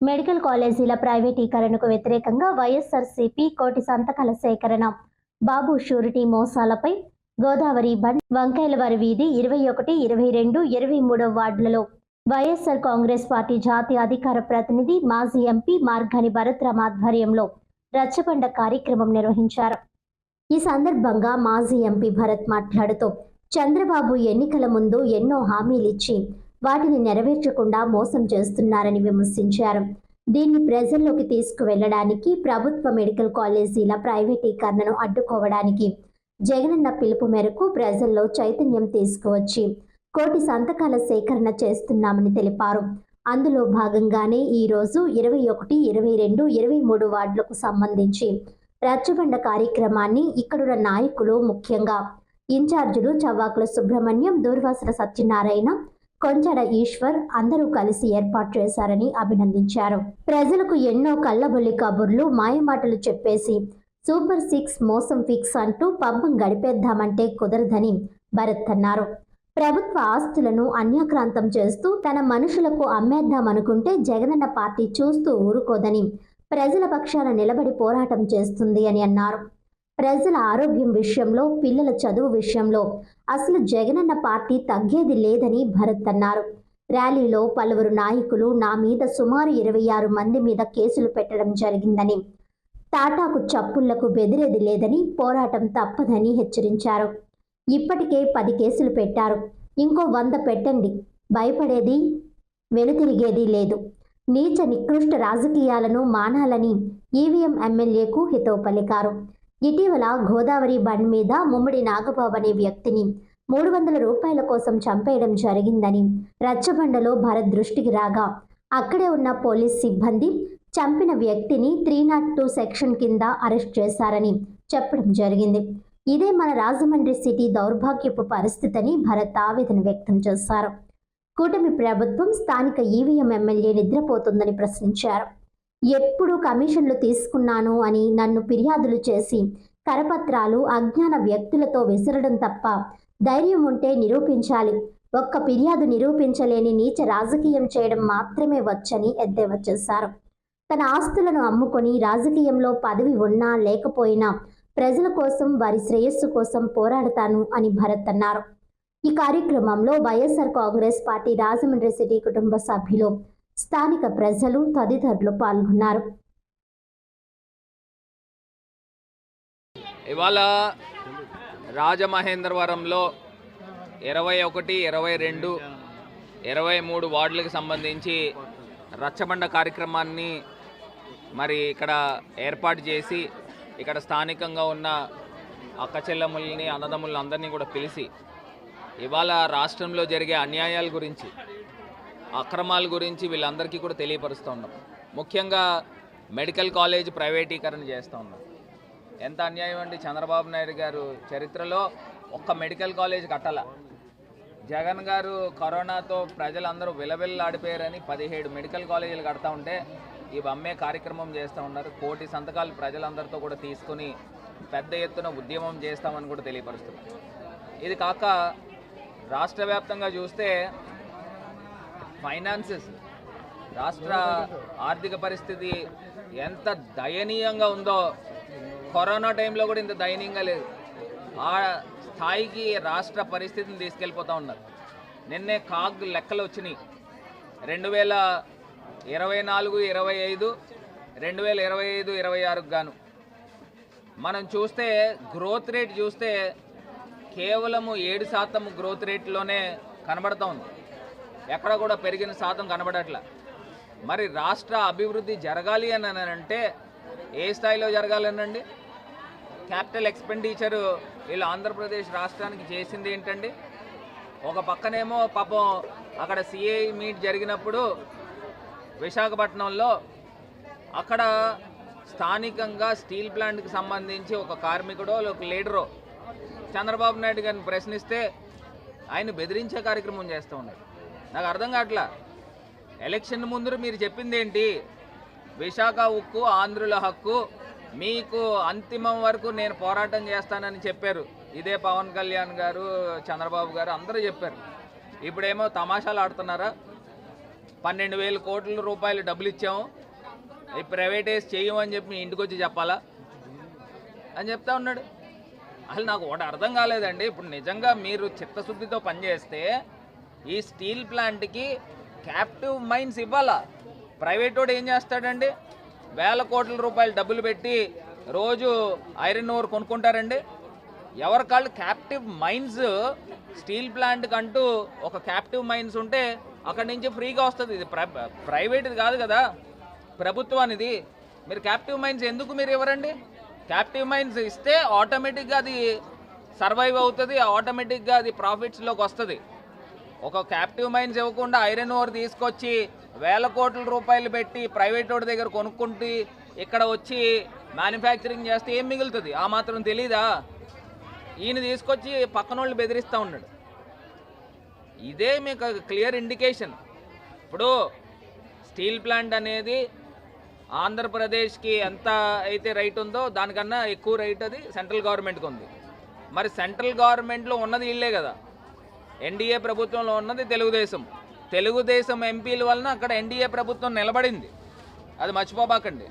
Medical కాలేజీల ప్రైవేటీకరణకు వ్యతిరేకంగా వైఎస్ఆర్సీపీ కోటి సంతకాల సేకరణ. బాబు షూరిటీ మోసాలపై గోదావరి బండ్ వంకాయలవారి వీధి ఇరవై ఒకటి ఇరవై రెండు ఇరవై మూడవ వార్డులలో వైఎస్ఆర్ కాంగ్రెస్ పార్టీ జాతీయ అధికార ప్రతినిధి మాజీ ఎంపీ మార్గాని భరత్రామ్ ఆధ్వర్యంలో రచ్చబండ కార్యక్రమం నిర్వహించారు. ఈ సందర్భంగా మాజీ ఎంపీ భరత్ మాట్లాడుతూ చంద్రబాబు ఎన్నికల ముందు ఎన్నో హామీలిచ్చి వాటిని నెరవేర్చకుండా మోసం చేస్తున్నారని విమర్శించారు. దీన్ని ప్రజల్లోకి తీసుకువెళ్ళడానికి ప్రభుత్వ మెడికల్ కాలేజీల ప్రైవేటీకరణను అడ్డుకోవడానికి జగనన్న పిలుపు మేరకు ప్రజల్లో చైతన్యం తీసుకువచ్చి కోటి సంతకాల సేకరణ చేస్తున్నామని తెలిపారు. అందులో భాగంగానే ఈ రోజు ఇరవై ఒకటి ఇరవై రెండు ఇరవై మూడు వార్డులకు సంబంధించి రచ్చబండ కార్యక్రమాన్ని ఇక్కడున్న నాయకులు ముఖ్యంగా ఇన్ఛార్జీలు చవ్వాకుల సుబ్రహ్మణ్యం దూర్వాసన సత్యనారాయణ కొంచెడ ఈశ్వర్ అందరూ కలిసి ఏర్పాటు చేశారని అభినందించారు. ప్రజలకు ఎన్నో కళ్ళబొల్లి కబుర్లు మాయమాటలు చెప్పేసి సూపర్ సిక్స్ మోసం ఫిక్స్ అంటూ పబ్బం గడిపేద్దామంటే కుదరదని భరత్ అన్నారు. ప్రభుత్వ ఆస్తులను అన్యాక్రాంతం చేస్తూ తన మనుషులకు అమ్మేద్దామనుకుంటే జగనన్న పార్టీ చూస్తూ ఊరుకోదని ప్రజల పక్షాన నిలబడి పోరాటం చేస్తుంది అని అన్నారు. ప్రజల ఆరోగ్యం విషయంలో పిల్లల చదువు విషయంలో అసలు జగనన్న పార్టీ తగ్గేది లేదని భరత్ అన్నారు. ర్యాలీలో పలువురు నాయకులు నా మీద సుమారు ఇరవై ఆరు మంది మీద కేసులు పెట్టడం జరిగిందని తాటాకు చప్పుళ్ళకు బెదిరేది లేదని పోరాటం తప్పదని హెచ్చరించారు. ఇప్పటికే పది కేసులు పెట్టారు. ఇంకో వంద పెట్టండి. భయపడేది వెనుతిరిగేది లేదు. నీచ నికృష్ట రాజకీయాలను మానాలని ఈవీఎం ఎమ్మెల్యేకు హితవు పలికారు. ఇటీవల గోదావరి బండ్ మీద ముమ్మడి నాగబాబు అనే వ్యక్తిని మూడు వందల రూపాయల కోసం చంపేయడం జరిగిందని రచ్చబండలో భరత్ దృష్టికి రాగా అక్కడే ఉన్న పోలీస్ సిబ్బంది చంపిన వ్యక్తిని త్రీ నాట్ టూ సెక్షన్ కింద అరెస్ట్ చేశారని చెప్పడం జరిగింది. ఇదే మన రాజమండ్రి సిటీ దౌర్భాగ్యపు పరిస్థితిని భరత్ ఆవేదన వ్యక్తం చేశారు. కూటమి ప్రభుత్వం స్థానిక ఈవీఎం ఎమ్మెల్యే నిద్రపోతుందని ప్రశ్నించారు. ఎప్పుడు కమిషన్లు తీసుకున్నాను అని నన్ను ఫిర్యాదులు చేసి కరపత్రాలు అజ్ఞాన వ్యక్తులతో విసరడం తప్ప ధైర్యం ఉంటే నిరూపించాలి. ఒక్క ఫిర్యాదు నిరూపించలేని నీచ రాజకీయం చేయడం మాత్రమే వచ్చని ఎద్దేవా చేశారు. తన ఆస్తులను అమ్ముకొని రాజకీయంలో పదవి ఉన్నా లేకపోయినా ప్రజల కోసం వారి శ్రేయస్సు కోసం పోరాడతాను అని భరత్ అన్నారు. ఈ కార్యక్రమంలో YSR Congress party Rajahmundry city కుటుంబ సభ్యులు స్థానిక ప్రజలు తదితరులు పాల్గొన్నారు. ఇవాళ రాజమహేంద్రవరంలో ఇరవై ఒకటి ఇరవై రెండు ఇరవై మూడు వార్డులకు సంబంధించి రచ్చబండ కార్యక్రమాన్ని మరి ఇక్కడ ఏర్పాటు చేసి ఇక్కడ స్థానికంగా ఉన్న అక్క చెల్లెముల్ని అన్నదమ్ముల్ని అందరినీ కూడా పిలిచి ఇవాళ రాష్ట్రంలో జరిగే అన్యాయాల గురించి అక్రమాల గురించి వీళ్ళందరికీ కూడా తెలియపరుస్తూ ఉన్నాం. ముఖ్యంగా మెడికల్ కాలేజ్ ప్రైవేటీకరణ చేస్తూ ఉన్నాం. ఎంత అన్యాయం అండి చంద్రబాబు నాయుడు గారు చరిత్రలో ఒక్క మెడికల్ కాలేజ్ కట్టాల. జగన్ గారు కరోనాతో ప్రజలందరూ విలవిల్లాడిపోయారని పదిహేడు మెడికల్ కాలేజీలు కడతా ఉంటే ఈ అమ్మే కార్యక్రమం చేస్తూ ఉన్నారు. కోటి సంతకాలు ప్రజలందరితో కూడా తీసుకుని పెద్ద ఎత్తున ఉద్యమం చేస్తామని కూడా తెలియపరుస్తున్నారు. ఇది కాక రాష్ట్ర వ్యాప్తంగా చూస్తే ఫైనాన్సెస్ రాష్ట్ర ఆర్థిక పరిస్థితి ఎంత దయనీయంగా ఉందో కరోనా టైంలో కూడా ఇంత దయనీయంగా లేదు. ఆ స్థాయికి రాష్ట్ర పరిస్థితిని తీసుకెళ్ళిపోతూ ఉన్నారు. నిన్నే కాగ్ లెక్కలు వచ్చినాయి. రెండు వేల ఇరవై నాలుగు ఇరవై ఐదు రెండు వేల ఇరవై ఐదు ఇరవై ఆరుకు గాను. మనం చూస్తే గ్రోత్ రేట్ చూస్తే కేవలము ఏడు శాతం గ్రోత్ రేట్లోనే కనబడతా ఉంది. ఎక్కడ కూడా పెరిగిన శాతం కనబడట్ల. మరి రాష్ట్ర అభివృద్ధి జరగాలి అని అంటే ఏ స్థాయిలో జరగాలనండి? క్యాపిటల్ ఎక్స్పెండిచర్ వీళ్ళు ఆంధ్రప్రదేశ్ రాష్ట్రానికి చేసింది ఏంటండి? ఒక పక్కనేమో పాపం అక్కడ సిఐ మీట్ జరిగినప్పుడు విశాఖపట్నంలో అక్కడ స్థానికంగా స్టీల్ ప్లాంట్కి సంబంధించి ఒక కార్మికుడో ఒక లీడరో చంద్రబాబు నాయుడు గారిని ప్రశ్నిస్తే ఆయన బెదిరించే కార్యక్రమం చేస్తూ ఉన్నారు. నాకు అర్థం కావట్లా? ఎలక్షన్ ముందు మీరు చెప్పింది ఏంటి విశాఖ ఉక్కు ఆంధ్రుల హక్కు మీకు అంతిమం వరకు నేను పోరాటం చేస్తానని చెప్పారు. ఇదే పవన్ కళ్యాణ్ గారు చంద్రబాబు గారు అందరూ చెప్పారు. ఇప్పుడేమో తమాషాలు ఆడుతున్నారా? పన్నెండు వేల కోట్ల రూపాయలు డబ్బులు ఇచ్చాము. ఈ ప్రైవేటైజ్ చేయమని చెప్పి మీ ఇంటికి వచ్చి చెప్పాలా? అని చెప్తా ఉన్నాడు. అసలు నాకు ఒకటి అర్థం కాలేదండి. ఇప్పుడు నిజంగా మీరు చిత్తశుద్ధితో పనిచేస్తే ఈ స్టీల్ ప్లాంట్కి క్యాప్టివ్ మైన్స్ ఇవ్వాలా? ప్రైవేట్ వాడు ఏం చేస్తాడండి? వేల కోట్ల రూపాయలు డబ్బులు పెట్టి రోజు ఐరన్ ఓర్ కొనుక్కుంటారండి. ఎవరి కాళ్ళు క్యాప్టివ్ మైన్స్? స్టీల్ ప్లాంట్కి అంటూ ఒక క్యాప్టివ్ మైన్స్ ఉంటే అక్కడి నుంచి ఫ్రీగా వస్తుంది. ఇది ప్ర ప్రైవేట్ది కాదు కదా? ప్రభుత్వానిది. మీరు క్యాప్టివ్ మైన్స్ ఎందుకు మీరు ఇవ్వరండి? క్యాప్టివ్ మైన్స్ ఇస్తే ఆటోమేటిక్గా అది సర్వైవ్ అవుతుంది. ఆటోమేటిక్గా అది ప్రాఫిట్స్లోకి వస్తుంది. ఒక క్యాప్టివ్ మైన్స్ ఇవ్వకుండా ఐరన్ ఓర్ తీసుకొచ్చి వేల కోట్ల రూపాయలు పెట్టి ప్రైవేట్ వాడి దగ్గర కొనుక్కుంటూ ఇక్కడ వచ్చి మ్యానుఫ్యాక్చరింగ్ చేస్తే ఏం మిగులుతుంది? ఆ మాత్రం తెలీదా? ఈయన తీసుకొచ్చి పక్కన వాళ్ళు బెదిరిస్తూ ఉన్నాడు. ఇదే మీకు క్లియర్ ఇండికేషన్ ఇప్పుడు స్టీల్ ప్లాంట్ అనేది ఆంధ్రప్రదేశ్కి ఎంత అయితే రైట్ ఉందో దానికన్నా ఎక్కువ రైట్ అది సెంట్రల్ గవర్నమెంట్కి ఉంది. మరి సెంట్రల్ గవర్నమెంట్లో ఉన్నది ఇల్లే కదా. ఎన్డీఏ ప్రభుత్వంలో ఉన్నది తెలుగుదేశం. తెలుగుదేశం ఎంపీల వలన అక్కడ ఎన్డీఏ ప్రభుత్వం నిలబడింది. అది మర్చిపోబాకండి.